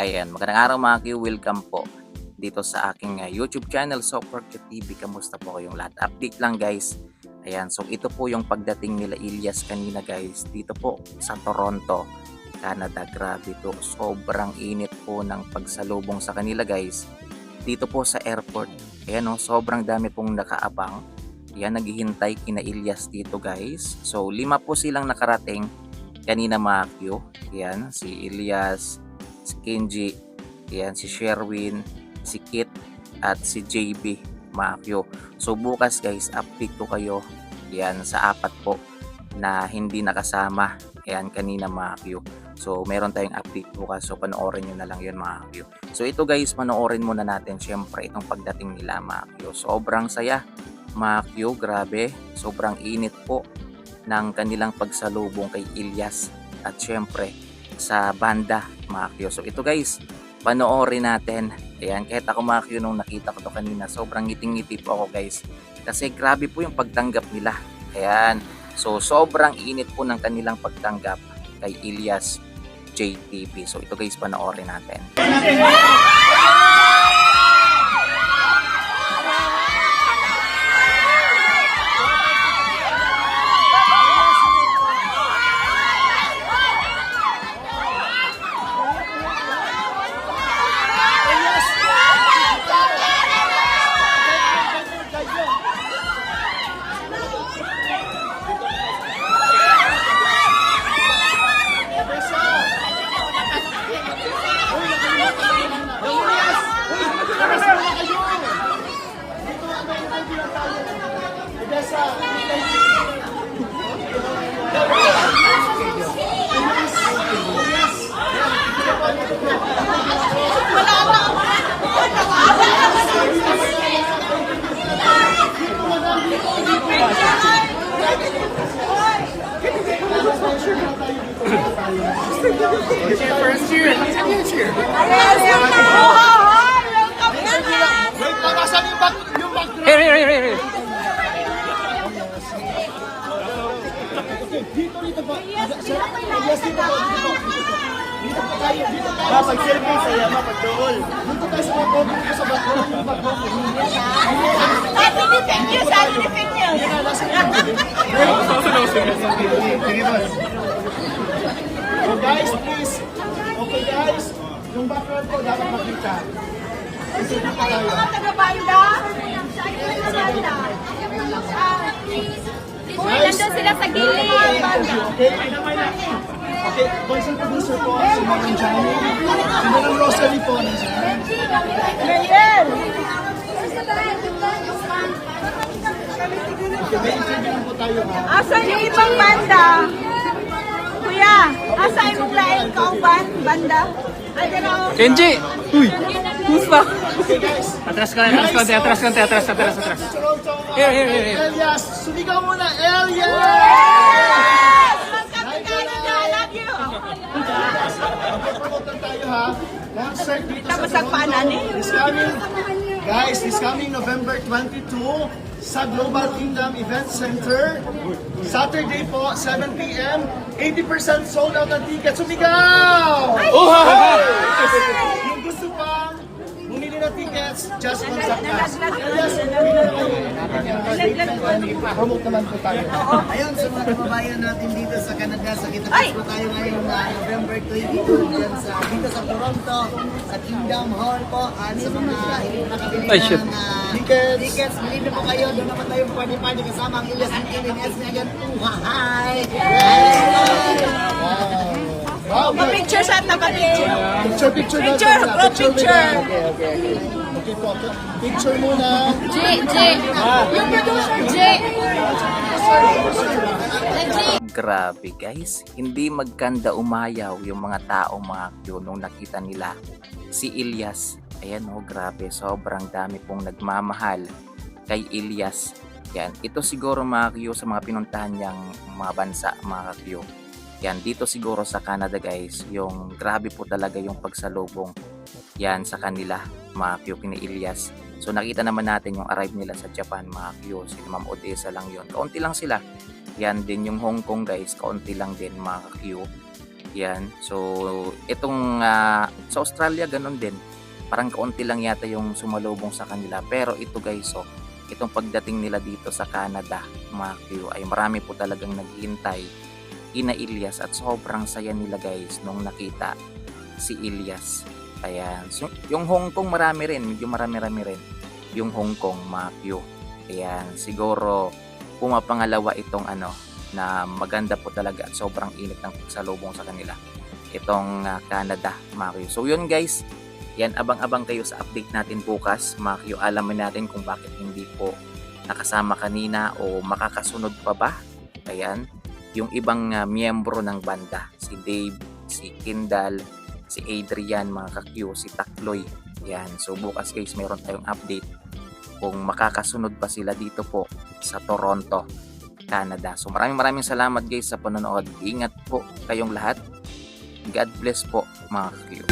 Ayan, magandang araw mga Q. Welcome po dito sa aking uh, YouTube channel, Software Q TV. Kamusta po kayong lahat? Update lang guys. Ayan, so ito po yung pagdating nila Ilyas kanina guys. Dito po sa Toronto, Canada. Grabe to. Sobrang init po ng pagsalubong sa kanila guys. Dito po sa airport. Ayan o, sobrang dami pong nakaabang. Ayan, naghihintay kina Ilyas dito guys. So, lima po silang nakarating kanina mga Q. Ayan, si Ilyas, si Kenji, ayan, si Sherwin, si Kit, at si JB Makyo. So bukas guys, update ko kayo yan sa apat po na hindi nakasama ayan kanina Makyo. So meron tayong update bukas so panoorin nyo na lang yun Makyo. So ito guys, panoorin muna natin syempre itong pagdating nila Makyo. Sobrang saya Makyo, grabe. Sobrang init po ng kanilang pagsalubong kay Ilyas at syempre sa banda Makyo. So ito guys, panoorin natin. Ayan, kahit ako Makyo nung nakita ko to kanina, sobrang ngiting-ngiti po ako guys. Kasi grabe po yung pagtanggap nila. Ayan, so sobrang init po ng kanilang pagtanggap kay Ilyas JTV. So ito guys, panoorin natin. Wait lang, asan yung back, yung back Here, here, here, here. Dito, dito po. Yes, dito po, dito po. Dito po tayo, dito tayo. Mapag selfie saya, mapag dool. Dito tayo sa back dito sa back yung back Sabi ni Pinyo, sabi ni Pinyo. So guys, please. Okay guys, yung background ko dapat makita. Kasi dito tayo. Mga taga-banda. Taga-banda. Uy, nandun sila sa gilid. Okay? Okay, voice and producer po, si Marlon Johnny. Rosalie po. Mariel. Okay, may interview po tayo ha. Asan yung ibang banda? Kuya, asa yung lain ka ang ban- banda? Kenji! Uy! Guys. Atras ka, atras konti, atras konti, atras, atras, atras. Here, here, here, here. Elias, sumigaw muna, Elias! Yes! Magkapitano na, I love you. Lang tayo ha. Dito sa Tapos ang paanan eh. This coming, guys, this coming November 22 sa Global Kingdom Event Center. Saturday po, 7 p.m. 80% sold out ng tickets. Sumigaw! Gusto pang ng tickets, just. Elias, bumili na kayo. Promote naman po tayo. Ayun, sa mga kababayan natin dito sa Canada, sa Kitapos po tayo ngayon na November 22 dyan sa, dito sa Toronto, sa Kingdom Hall po. At sa mga nakabili ng ah, Tickets. tickets, bili na po kayo. Doon naman tayong party-party kasama ang Ilyas and Killing S na yan. Uhahay! Wow, good. Picture shot na picture. Picture, picture, na Picture, group picture. us. Okay, okay. Okay po, okay. Picture muna. J, J. Yung producer, J. Grabe guys, hindi magkanda umayaw yung mga tao mga Q nung nakita nila si Ilyas. Ayan oh, grabe, sobrang dami pong nagmamahal kay Ilyas. Yan, ito siguro mga Q sa mga pinuntahan niyang mga bansa mga Q. Yan, dito siguro sa Canada guys, yung grabe po talaga yung pagsalubong yan sa kanila mga Q kina Ilyas. So nakita naman natin yung arrive nila sa Japan mga Q, si Ma'am Odessa lang yon. Kaunti lang sila yan din yung Hong Kong guys, kaunti lang din mga Q. Yan. So, itong ah, sa Australia, ganun din. Parang kaunti lang yata yung sumalubong sa kanila. Pero ito guys, so, itong pagdating nila dito sa Canada, mga Q, ay marami po talagang naghihintay ina Ilyas at sobrang saya nila guys nung nakita si Ilyas. Ayan. So, yung Hong Kong marami rin, medyo marami-rami rin yung Hong Kong, Q. Ayan, siguro pumapangalawa itong ano na maganda po talaga at sobrang init ng pagsalubong sa kanila itong ah, Canada Q. So yun guys, yan abang-abang kayo sa update natin bukas Q. Alamin natin kung bakit hindi po nakasama kanina o makakasunod pa ba. Ayan, yung ibang ah, miyembro ng banda, si Dave, si Kindal, si Adrian, mga ka-Q, si Takloy. Yan, so bukas guys mayroon tayong update kung makakasunod pa sila dito po sa Toronto, Canada. So maraming maraming salamat guys sa panonood. Ingat po kayong lahat. God bless po mga ka-Q.